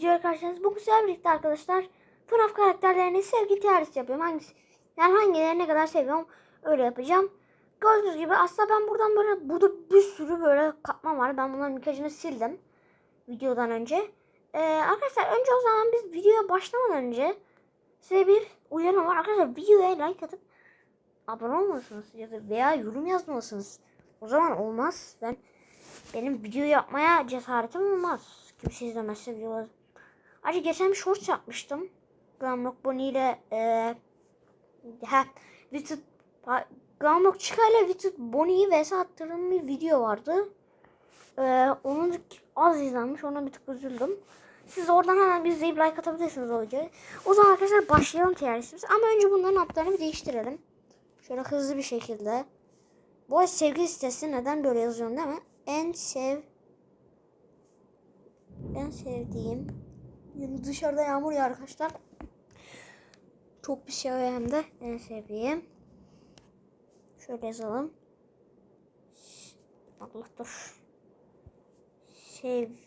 videoya karşınız. Bugün sizlerle birlikte arkadaşlar FNAF karakterlerini sevgi tiyatrisi yapıyorum. Hangisi, yani hangilerini ne kadar seviyorum öyle yapacağım. Gördüğünüz gibi aslında ben buradan böyle burada bir sürü böyle katman var. Ben bunların birkaçını sildim videodan önce. Ee, arkadaşlar önce o zaman biz videoya başlamadan önce size bir uyarım var. Arkadaşlar videoya like atıp abone olmalısınız ya da veya yorum yazmalısınız. O zaman olmaz. Ben benim video yapmaya cesaretim olmaz. Kimse izlemezse videoları. Ayrıca geçen bir shorts yapmıştım. Glamrock Bonnie ile ha, Wicked pa- Glamrock Chica ile Bonnie'yi vs attırdığım bir video vardı. Eee onun az izlenmiş. Ona bir tık üzüldüm. Siz oradan hemen bir izleyip like atabilirsiniz o. O zaman arkadaşlar başlayalım tiyarisimiz. Ama önce bunların adlarını bir değiştirelim. Şöyle hızlı bir şekilde. Bu arada sevgi sitesi neden böyle yazıyorum değil mi? En sev en sevdiğim dışarıda yağmur yağıyor arkadaşlar. Çok bir şey hem de en sevdiğim. Şöyle yazalım. Allah dur. Sevdiğim.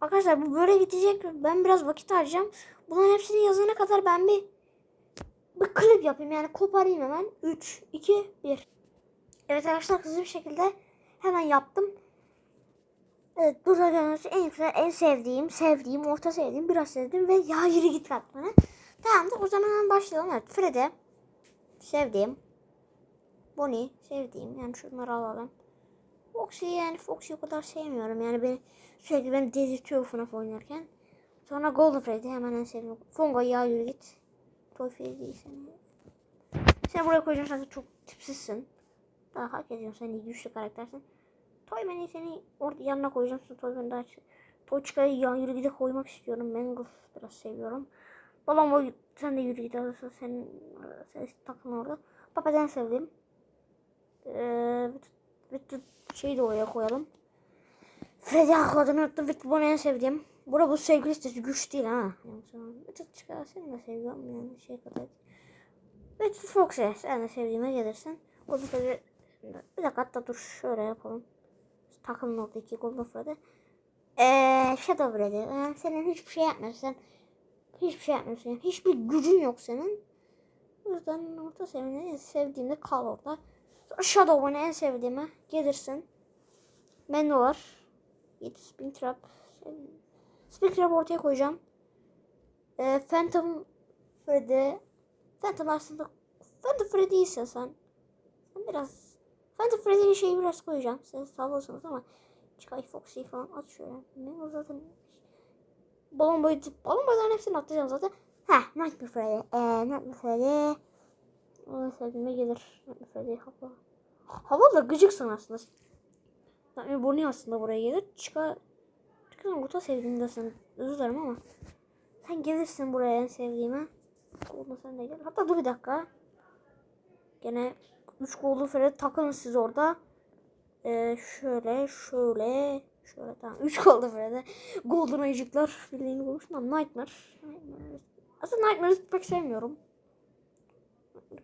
Arkadaşlar bu böyle gidecek. Ben biraz vakit harcayacağım. Bunların hepsini yazana kadar ben bir bir klip yapayım yani koparayım hemen. 3, 2, 1. Evet arkadaşlar hızlı bir şekilde hemen yaptım. Evet burada gördüğünüz en güzel, en sevdiğim, sevdiğim, orta sevdiğim, biraz sevdiğim ve ya yürü git katmanı. Tamam da o zaman başlayalım. Evet Freddy sevdiğim. Bonnie sevdiğim. Yani şunları alalım. Foxy'yi yani Foxy'yi o kadar sevmiyorum. Yani beni sürekli beni delirtiyor FNAF oynarken. Sonra Golden Freddy hemen en sevdiğim. Fungo ya yürü git. Toy Freddy seni. Sen buraya koyacağım sen çok tipsizsin. Daha hak ediyorsun sen iyi güçlü karaktersin. Toyman'i seni orada yanına koyacağım. Sonra Toyman'i daha Toy çıkayı yan yürü gide koymak istiyorum. Mangle biraz seviyorum. Babam o sen de yürü gide alırsa sen, sen takın orada. Papadan sevdim. Ee, bütün şeyi de oraya koyalım. Freddy adını unuttum. Victor en sevdiğim. Bura bu sevgili listesi güç değil ha. Bir tık çıkar seni de seviyorum yani şey kadar. Victor Fox'e sen de sevdiğime gelirsin. O tabii bir dakika hatta dur şöyle yapalım. Takımın oradaki Golden Freddy. Eee Shadow Freddy. Yani senin hiçbir şey yapmıyorsun. Hiçbir şey yapmıyorsun. Yani hiçbir gücün yok senin. O yüzden orta sevdiğini sevdiğimde kal orada. Shadow'un en sevdiğime gelirsin. Mendolar. Git Springtrap. Springtrap ortaya koyacağım. Ee, Phantom Freddy. Phantom aslında Phantom Freddy ise sen. Sen biraz Phantom Freddy'nin şeyi biraz koyacağım. Siz sağlasınız ama Sky Foxy falan at şöyle. Ne o zaten balon boyu balon boyların hepsini atacağım zaten. Heh Nightmare Freddy. Ee, Nightmare Freddy. Onun sevdiğime gelir. Nightmare Freddy hava. Hava da gıcıksın aslında. Yani Bonnie aslında buraya gelir. Çıkar. Çıkar orta sevdiğimde sen. Özür dilerim ama. Sen gelirsin buraya en sevdiğime. Olma sen de gel. Hatta dur bir dakika. Gene 3 golden fred takılın siz orada. Ee, şöyle şöyle şöyle tamam 3 golden fred'e golden ayıcıklar bildiğini bulmuştum nightmare. nightmare. Aslında nightmare'ı pek sevmiyorum.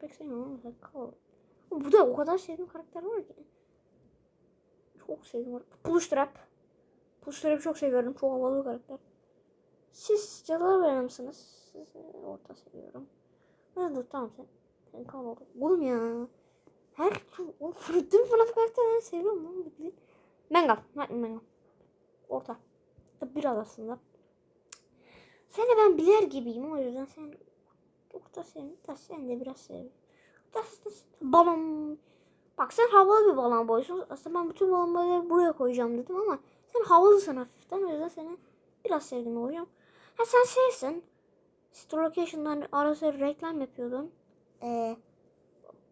Pek sevmiyorum ama kal. Bu da o kadar sevdiğim karakter var ki. Çok sevdiğim Push Trap. Push Trap'ı çok seviyorum. Çok havalı bir karakter. Siz cadılar verir misiniz? Sizi orta seviyorum. Hadi dur tamam sen. Sen kal orada. Oğlum ya. Her o fırtın FNAF karakterlerini seviyorum lan. Bildiğin. Mangal. Mangal. Orta. Biraz aslında. Seni ben bilir gibiyim o yüzden sen orta sen, da sen de biraz sev. Da, da, balon. Bak sen havalı bir balon boyusun. Aslında ben bütün balon boyları buraya koyacağım dedim ama sen havalısın hafiften o yüzden seni biraz sevdim olacağım. Ha sen şeysin. Staycation'dan ara sıra reklam yapıyordun. Eee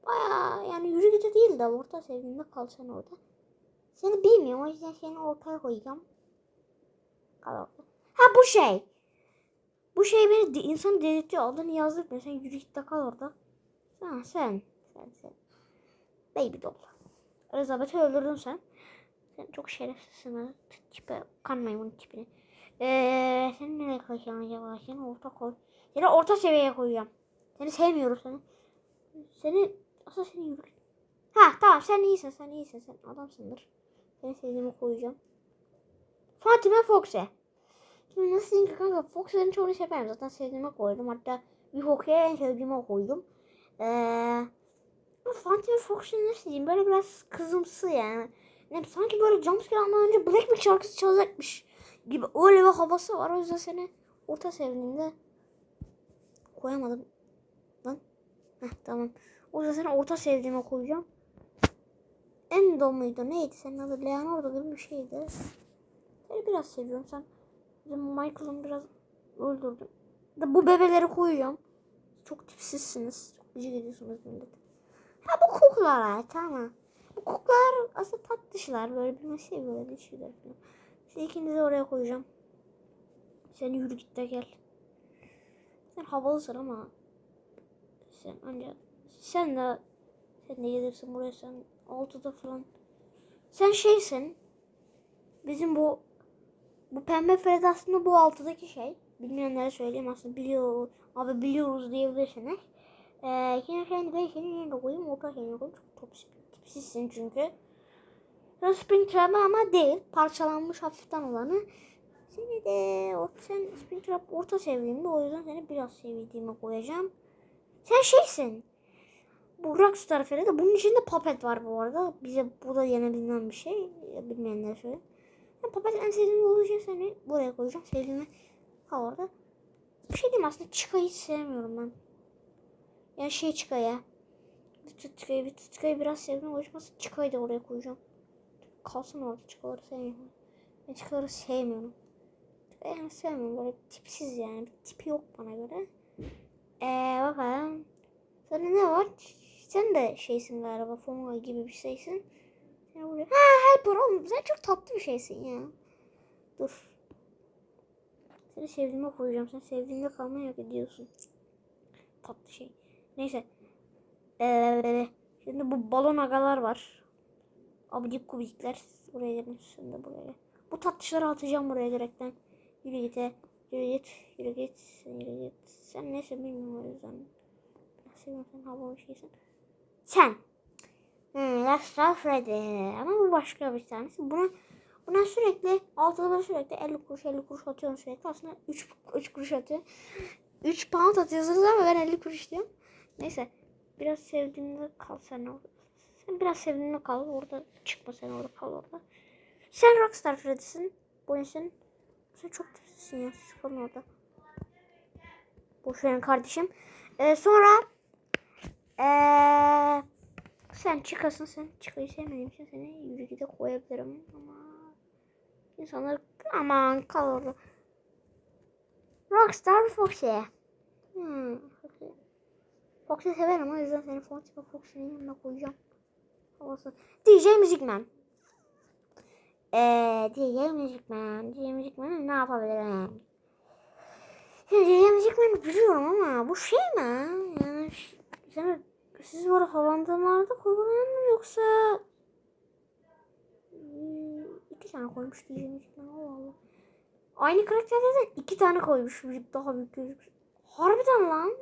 Baya yani yürü gide değil de orta sevdiğimde kal sen orada. Seni bilmiyorum o yüzden seni ortaya koyacağım. Kal. Ha bu şey. Bu şey beni de, insanı delirtiyor. Adını yazdık mı? Sen yürü git de kal orada. Ha sen. Sen sen. Baby doll. Elizabeth'i öldürdün sen. Sen çok şerefsizsin. Tipe, kan maymun tipini. Eee seni nereye koyacağım acaba? Seni orta koy. Seni orta seviyeye koyacağım. Seni sevmiyorum seni. Seni aslında seni yürü. Ha tamam sen iyisin sen iyisin sen adamsındır. Seni sevdiğimi koyacağım. Fatime Fox'e. Şimdi nasıl diyeyim ki kanka Fox'ların çoğunu severim. Zaten sevdiğime koydum. Hatta bir Fox'e en sevdiğime koydum. Ee, ama Fatime Fox'un nasıl diyeyim böyle biraz kızımsı yani. Ne, sanki böyle jumpscare almadan önce Blackpink şarkısı çalacakmış gibi öyle bir havası var. O yüzden seni orta sevdiğimde koyamadım. Lan. Heh, tamam. O yüzden orta sevdiğime koyacağım. Endo muydu? Neydi senin adı? Leonardo gibi bir şeydi. Seni biraz seviyorum. Sen Michael'ın biraz öldürdün. Da bu bebeleri koyacağım. Çok tipsizsiniz. Çok gıcık ediyorsunuz millet. Ha bu kuklar tamam. Bu kuklar aslında tatlışlar. Böyle bir şey böyle bir şeyler falan. Siz ikinizi oraya koyacağım. Sen yürü git de gel. Sen havalısın ama sen ancak sen de sen de gelirsin buraya sen altıda falan. Sen şeysin. Bizim bu bu pembe Fred aslında bu altıdaki şey. Bilmeyenlere söyleyeyim aslında biliyor abi biliyoruz diyebilirsiniz. Ee, yine kendi ben senin yerine koyayım orta yerine koyayım. Çok top tipsizsin çünkü. Sonra Spring Trap ama değil. Parçalanmış hafiften olanı. Seni de o, sen Spring Trap orta sevdiğimde o yüzden seni biraz sevdiğime koyacağım. Sen şeysin. Bu Rockstar da bunun içinde Puppet var bu arada. Bize bu da yeni bilinen bir şey. Bilmeyenlere söyle. Ben Puppet en sevdiğim olduğu için seni buraya koyacağım. Sevdiğimi kal orada. Bir şey diyeyim aslında Chica'yı hiç sevmiyorum ben. Yani şey Chica'ya. Chicka'yı, Chicka'yı biraz sevdim. O yüzden Chica'yı da oraya koyacağım. Kalsın orada Chica'ları sevmiyorum. Ben Chica'ları sevmiyorum. Yani sevmiyorum böyle tipsiz yani. Bir tipi yok bana göre. Eee bakalım. Sana ne var? Sen de şeysin galiba. Fonga gibi bir şeysin. Ha helper oğlum. Sen çok tatlı bir şeysin ya. Dur. Seni sevdiğime koyacağım. Sen sevdiğinde kalmayı hak ediyorsun. Tatlı şey. Neyse. Ee, şimdi bu balon agalar var. Abidik kubikler. Buraya gelin. De buraya. Bu tatlışları atacağım buraya direkten. Yürü git. he. Yürü git. Yürü git. Yürü git. Sen neyse bilmiyorum o yüzden. Seviyorum sen havalı şeysin. Sen. Hmm, Last Freddy. Ama bu başka bir tanesi. Buna buna sürekli altıda böyle sürekli 50 kuruş 50 kuruş atıyorum sürekli. Aslında 3, 3 kuruş atıyor. 3 pound atıyorsunuz ama ben 50 kuruş diyorum. Neyse. Biraz sevdiğimde kal sen orada. Sen biraz sevdiğimde kal orada. Çıkma sen orada kal orada. Sen Rockstar Freddy'sin. Bu nesin? Sen çok tipsizsin ya. Sıkalım orada. Boş verin kardeşim. Ee, sonra ee, sen çıkasın sen çıkayı sevmediğim için seni yürü gide koyabilirim ama insanlar aman kal orada. Rockstar Foxy. Hmm, Foxy. Foxy severim o yüzden seni Foxy ve Foxy'nin yanına koyacağım. Olsun. DJ Müzikmen. Eee DJ Müzikmen. DJ Müzikmen ne yapabilirim? DJ Müzikmen'i biliyorum ama bu şey mi? Yani sen siz böyle havalandırmalarda kullanan mı yoksa Hmm, iki tane koymuş diyeceğim Allah Allah. Aynı karakterlerden iki tane koymuş bir daha büyük gözük. Harbiden lan.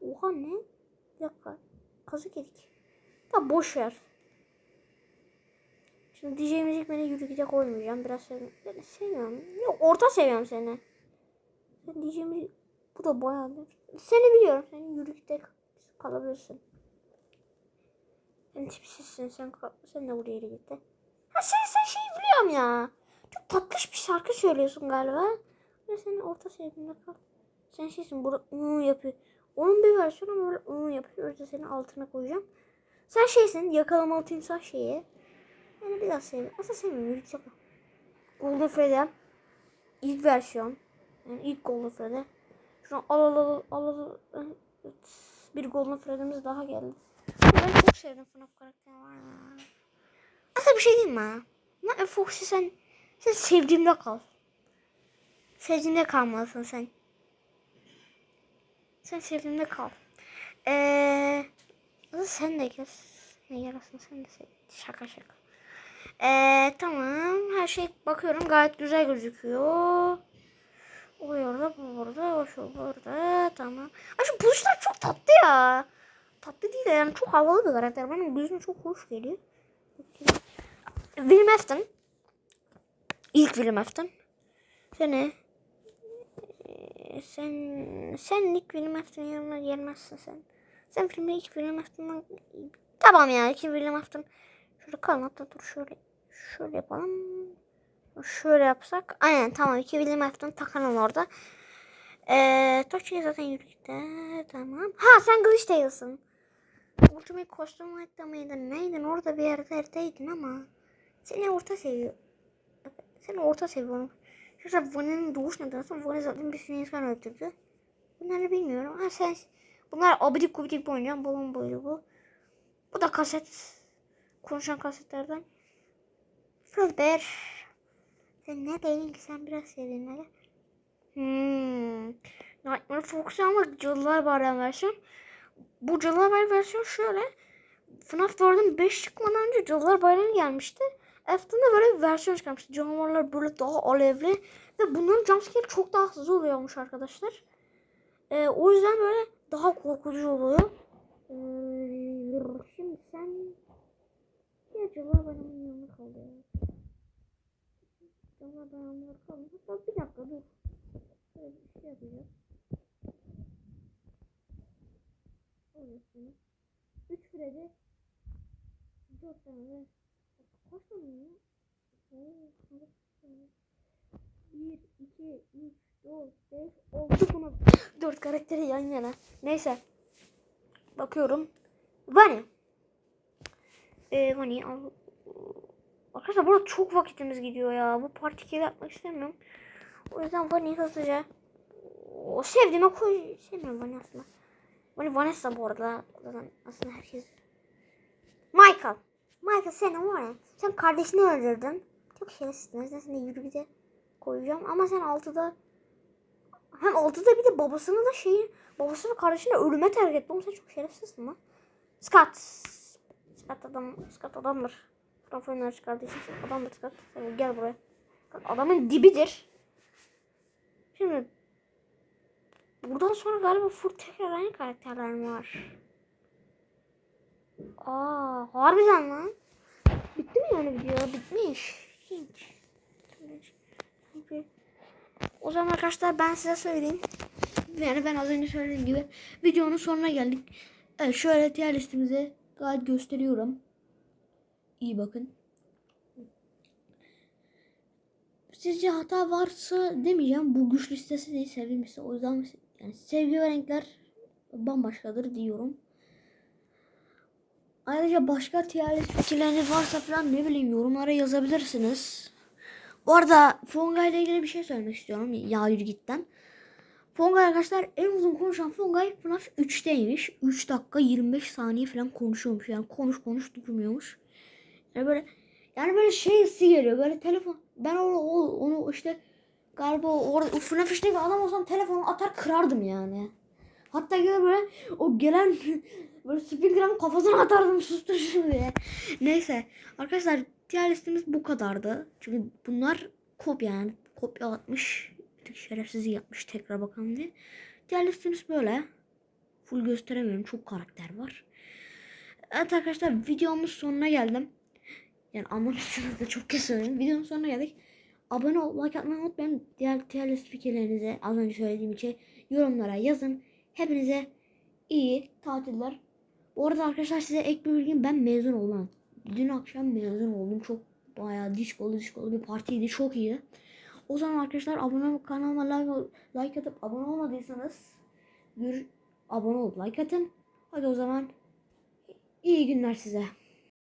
Oha ne? Bir dakika. Kazık yedik. Tamam boş ver. Şimdi DJ müzik beni yürü gide koymayacağım. Biraz sev ben sevmiyorum. Yok orta seviyorum seni. Sen DJ müzik bu da bayağı Seni biliyorum. Sen yürü gide kalabilirsin. Sen tipsizsin sen sen de buraya git de. Ha sen sen şey biliyorum ya. Çok tatlış bir şarkı söylüyorsun galiba. Ve senin orta sevdiğinde kal. Sen şeysin burada ıı yapıyor. Onun bir versiyonu böyle ıı yapıyor. Orada senin altına koyacağım. Sen şeysin yakalamalı timsah şeyi. Yani biraz sevmiyorum. Aslında sevmiyorum. Yapma. Golden Freddy. ilk versiyon. Yani ilk Golden Freddy. Şu an al al al al al. al. Bir Golden Freddy'miz daha geldi. Ben çok sevdim FNAF karakteri var ya. Aslında bir şey diyeyim mi? Ama Foxy sen, sen sevdiğimde kal. Sevdiğimde kalmalısın sen. Sen sevdiğimde kal. Eee... Sen de gel. Ne yarasın sen de sev. Şaka şaka. Eee tamam. Her şey bakıyorum gayet güzel gözüküyor. O orada, bu burada, o şu burada. Tamam. Ay şu buluşlar çok tatlı ya. Tatlı değil de yani çok havalı bir karakter. Bana gözüme çok hoş geliyor. Will Afton. İlk William Afton. Seni Ee, sen sen ilk William Afton'un yanına gelmezsin sen. Sen filmde ilk William Afton'dan tamam ya iki William Afton. Şöyle kalın hatta dur şöyle şöyle yapalım. Şöyle yapsak. Aynen tamam iki William Afton takalım orada. Eee Tochi'ye zaten yürüdük tamam. Ha sen Glitchtail'sın. Ultimate kostüm hatta mıydın neydin orada bir yerlerdeydin ama. Seni orta seviyor. Seni orta seviyorum. Şurada Van'ın doğuş nedense Van'ı zaten bir sürü insan öldürdü. Bunları bilmiyorum. Ha sen bunlar abidik gubidik oynayan balon boyu bu. Bu da kaset. Konuşan kasetlerden. Fazbear. Sen ne değilin ki sen biraz sevdin hele. Hmm. Nightmare Fox'u ama Cadılar Bayramı versiyon. Bu Cadılar Bayramı versiyon şöyle. FNAF 4'ün 5 çıkmadan önce Cadılar Bayramı gelmişti. Efton'da böyle bir versiyon çıkarmıştı. Canavarlar böyle daha alevli. Ve bunların jumpscare çok daha hızlı oluyormuş arkadaşlar. Ee, o yüzden böyle daha korkutucu oluyor. Ee, şimdi sen... Ya Cadılar Bayramı'nın yanına kaldı Cadılar Bayramı'na kaldı. Hatta bir dakika dur. Şöyle bir şey yapacağız. Orasını. Üç Freddy. Dört tane de. Kaç tane ya? Oo, kaç tane? Bir, iki, üç, dört, beş, altı buna. Dört karakteri yan yana. Neyse. Bakıyorum. Vani. Ee, Vani al. Arkadaşlar burada çok vakitimiz gidiyor ya. Bu partikeli yapmak istemiyorum. O yüzden Vani hızlıca. O sevdiğime koy. Sevmiyorum Vani aslında. Vani Vanessa bu arada. Zaten aslında herkes. Michael. Michael sen var ya. Sen kardeşini öldürdün. Çok şerefsizsin. O yüzden seni yürü gide koyacağım. Ama sen altıda hem altıda bir de babasını da şeyi babasını kardeşini ölüme terk etti. Oğlum sen çok şerefsizsin lan. Scott. Scott adam. Scott adamdır. Frank oyunları çıkardığı için adamdır Scott. Sen gel buraya. Adamın dibidir. Şimdi buradan sonra galiba full tekrar aynı karakterler var? Aa, harbiden lan. Bitti mi yani video? Bitmiş. Hiç. O zaman arkadaşlar ben size söyleyeyim. Yani ben az önce söylediğim gibi videonun sonuna geldik. Evet şöyle tier listemizi gayet gösteriyorum. İyi bakın. Sizce hata varsa demeyeceğim. Bu güç listesi değil sevgi. O yüzden yani sevgi ve renkler bambaşkadır diyorum. Ayrıca başka list fikirleriniz varsa falan ne bileyim yorumlara yazabilirsiniz. Bu arada Fongay ile ilgili bir şey söylemek istiyorum. Ya gitten. Fongay arkadaşlar en uzun konuşan Fongay FNAF 3'teymiş. 3 dakika 25 saniye falan konuşuyormuş. Yani konuş konuş durmuyormuş. Yani böyle yani böyle şey hissi geliyor. Böyle telefon ben onu, onu işte galiba orada FNAF işte bir adam olsam telefonu atar kırardım yani. Hatta gene böyle o gelen böyle speaker'ın kafasına atardım sustur şunu diye. Neyse arkadaşlar diğer listemiz bu kadardı. Çünkü bunlar kopya yani kopya atmış. Bir şerefsiz yapmış tekrar bakalım diye. Diğer listemiz böyle. Full gösteremiyorum. Çok karakter var. Evet arkadaşlar videomuz sonuna geldim. Yani anlamışsınız da çok kesin. Videonun sonuna geldik. Abone ol, like atmayı unutmayın. Diğer list fikirlerinizi az önce söylediğim için yorumlara yazın. Hepinize iyi tatiller. Bu arada arkadaşlar size ek bir bilgim ben mezun oldum. Dün akşam mezun oldum. Çok bayağı diskolu diskolu bir partiydi. Çok iyi. O zaman arkadaşlar abone kanalıma like, like atıp abone olmadıysanız gör, abone olup like atın. Hadi o zaman iyi günler size.